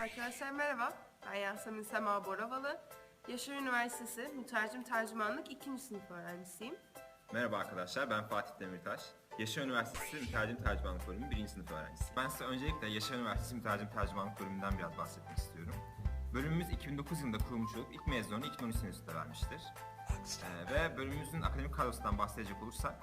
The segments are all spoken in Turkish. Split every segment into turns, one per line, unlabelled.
Arkadaşlar merhaba. Ben Yasemin Sema Boravalı. Yaşar Üniversitesi Mütercim Tercümanlık 2. sınıf öğrencisiyim.
Merhaba arkadaşlar, ben Fatih Demirtaş. Yaşar Üniversitesi Mütercim Tercümanlık Bölümü 1. sınıf öğrencisiyim. Ben size öncelikle Yaşar Üniversitesi Mütercim Tercümanlık Bölümünden biraz bahsetmek istiyorum. Bölümümüz 2009 yılında kurulmuş olup ilk mezununu 2013 senesinde vermiştir. Ee, ve bölümümüzün akademik kadrosundan bahsedecek olursak,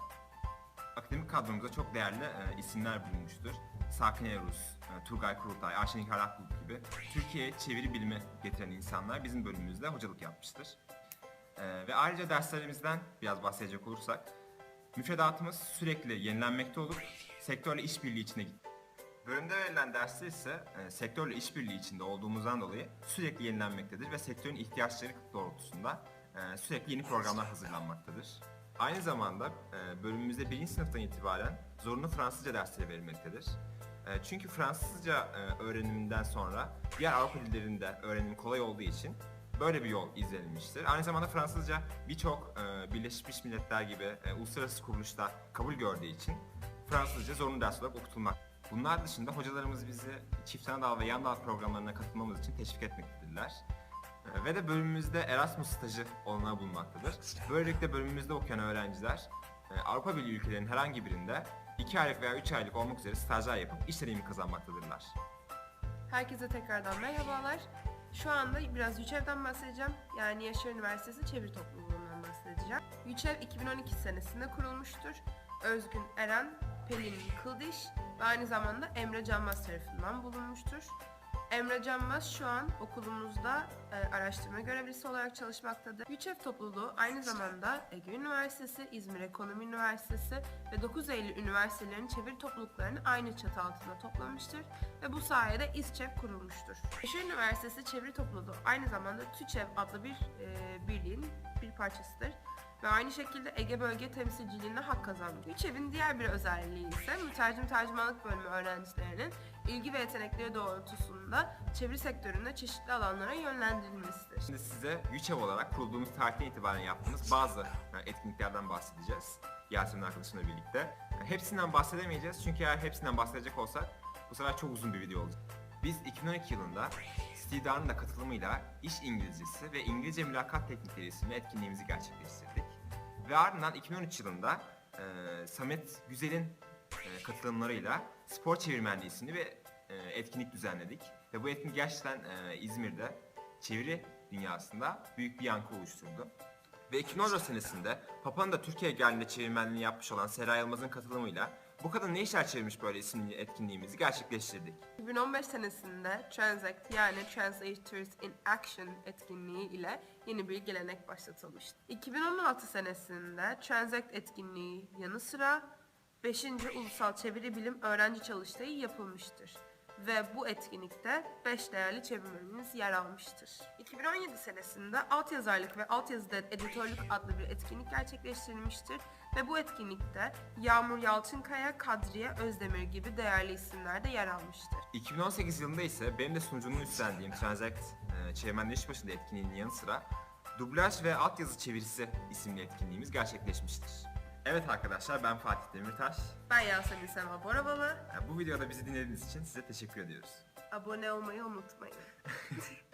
akademik kadromuzda çok değerli e, isimler bulunmuştur. Sakin Erus, e, Turgay Kurultay, Ayşe Nihal Akbulut gibi Türkiye'ye çeviri bilimi getiren insanlar bizim bölümümüzde hocalık yapmıştır. Ee, ve ayrıca derslerimizden biraz bahsedecek olursak, müfredatımız sürekli yenilenmekte olup sektörle işbirliği içine gitti. Bölümde verilen dersler ise e, sektörle işbirliği içinde olduğumuzdan dolayı sürekli yenilenmektedir ve sektörün ihtiyaçları doğrultusunda e, sürekli yeni programlar hazırlanmaktadır. Aynı zamanda e, bölümümüzde birinci sınıftan itibaren zorunlu Fransızca dersleri verilmektedir. E, çünkü Fransızca e, öğreniminden sonra diğer Avrupa dillerinde öğrenim kolay olduğu için böyle bir yol izlenilmiştir. Aynı zamanda Fransızca birçok Birleşmiş Milletler gibi uluslararası kuruluşta kabul gördüğü için Fransızca zorunlu ders olarak okutulmak. Bunlar dışında hocalarımız bizi çift ana dal ve yan dal programlarına katılmamız için teşvik etmektedirler. Ve de bölümümüzde Erasmus stajı olanağı bulunmaktadır. Böylelikle bölümümüzde okuyan öğrenciler e, Avrupa Birliği ülkelerinin herhangi birinde 2 aylık veya 3 aylık olmak üzere stajyer yapıp iş deneyimi kazanmaktadırlar.
Herkese tekrardan merhabalar. Şu anda biraz YÜÇEV'den bahsedeceğim. Yani Yaşar Üniversitesi Çeviri Topluluğundan bahsedeceğim. YÜÇEV 2012 senesinde kurulmuştur. Özgün Eren, Pelin Kıldiş ve aynı zamanda Emre Canmaz tarafından bulunmuştur. Emre Canmaz şu an okulumuzda e, araştırma görevlisi olarak çalışmaktadır. YÜÇEV topluluğu aynı zamanda Ege Üniversitesi, İzmir Ekonomi Üniversitesi ve 9 Eylül Üniversitelerinin çeviri topluluklarını aynı çatı altında toplamıştır ve bu sayede İSÇEV kurulmuştur. Yaşar Üniversitesi Çeviri Topluluğu aynı zamanda TÜÇEV adlı bir e, birliğin bir parçasıdır ve aynı şekilde Ege Bölge Temsilciliğine hak kazandı. ÜÇEV'in diğer bir özelliği ise mütercim tercümanlık bölümü öğrencilerinin ilgi ve yetenekleri doğrultusunda çeviri sektöründe çeşitli alanlara yönlendirilmesidir.
Şimdi size YÜÇEV olarak kurulduğumuz tarihten itibaren yaptığımız bazı etkinliklerden bahsedeceğiz. Yasemin arkadaşımla birlikte. Hepsinden bahsedemeyeceğiz çünkü eğer hepsinden bahsedecek olsak bu sefer çok uzun bir video olacak. Biz 2012 yılında Stidar'ın da katılımıyla İş İngilizcesi ve İngilizce Mülakat Teknikleri isimli etkinliğimizi gerçekleştirdik. Ve ardından 2013 yılında e, Samet Güzel'in e, katılımlarıyla Spor Çevirmenliği isimli bir e, etkinlik düzenledik. Ve bu etkinlik gerçekten e, İzmir'de çeviri dünyasında büyük bir yankı oluşturdu. Ve 2014 senesinde Papa'nın da Türkiye geldiğinde çevirmenliğini yapmış olan Seray Yılmaz'ın katılımıyla bu kadın ne işler çevirmiş böyle isimli etkinliğimizi gerçekleştirdik.
2015 senesinde Transact yani Translators in Action etkinliği ile yeni bir gelenek başlatılmıştı. 2016 senesinde Transact etkinliği yanı sıra 5. Ulusal Çeviri Bilim Öğrenci Çalıştayı yapılmıştır. Ve bu etkinlikte 5 değerli çevirmenimiz yer almıştır. 2017 senesinde altyazarlık ve altyazıda editörlük adlı bir etkinlik gerçekleştirilmiştir. Ve bu etkinlikte Yağmur Yalçınkaya, Kadriye Özdemir gibi değerli isimler de yer almıştır.
2018 yılında ise benim de sunuculuğunu üstlendiğim Transact e, Çevirmenler İş Başında etkinliğinin yanı sıra Dublaj ve Altyazı Çevirisi isimli etkinliğimiz gerçekleşmiştir. Evet arkadaşlar ben Fatih Demirtaş.
Ben Yasemin Sema Boravalı.
E, Bu videoda bizi dinlediğiniz için size teşekkür ediyoruz.
Abone olmayı unutmayın.